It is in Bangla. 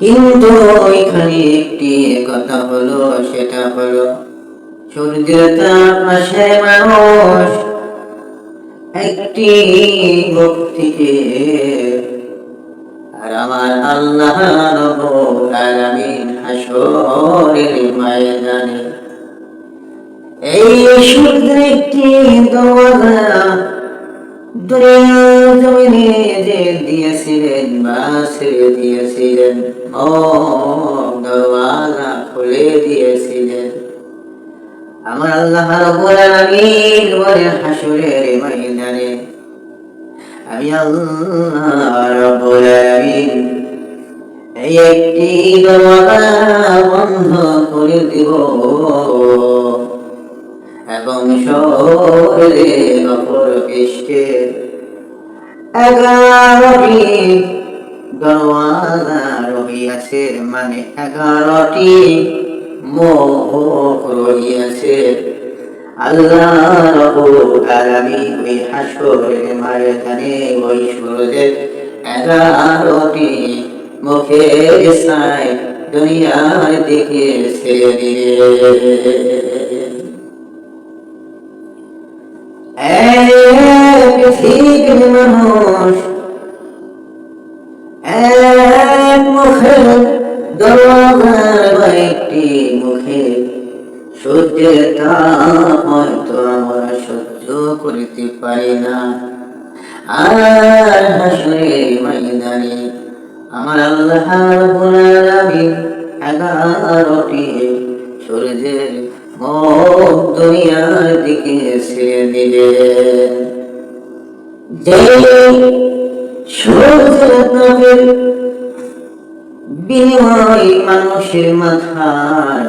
কিন্তু এখানে একটি কথা হলো, সেটা হলো মানুষ একটি মুখ থেকে আর আমার আল্লাহ আলামিন হাসরের ময়দানে এই যে দিয়েছিলেন, বা ছেড়ে আমার আল্লাহ রব্বুল হাসরের ময়দানে, আমি আল্লাহ এই একটি দরওয়াজা বন্ধ করে দিব। এবং শহরে অপর পৃষ্ঠে এগারোটি দরওয়াজা রহিয়াছে মানে এগারোটি মুখ রহিয়াছে আল্লাহ রব্বুল আলামিন ওই হাসরের ময়দানে ওই সূর্যের এগারোটি মুখের সাই দুনিয়ার দিকে ছেড়ে দিবে আমরা সহ্য করিতে পারি না আর হাসরের ময়দানে আমার আল্লাহ রাব্বুল আলামিন সূর্যের মুখ দুনিয়ার দিকে ছেড়ে দিলেন যেই সূর্যের বিনিময় মানুষের মাথার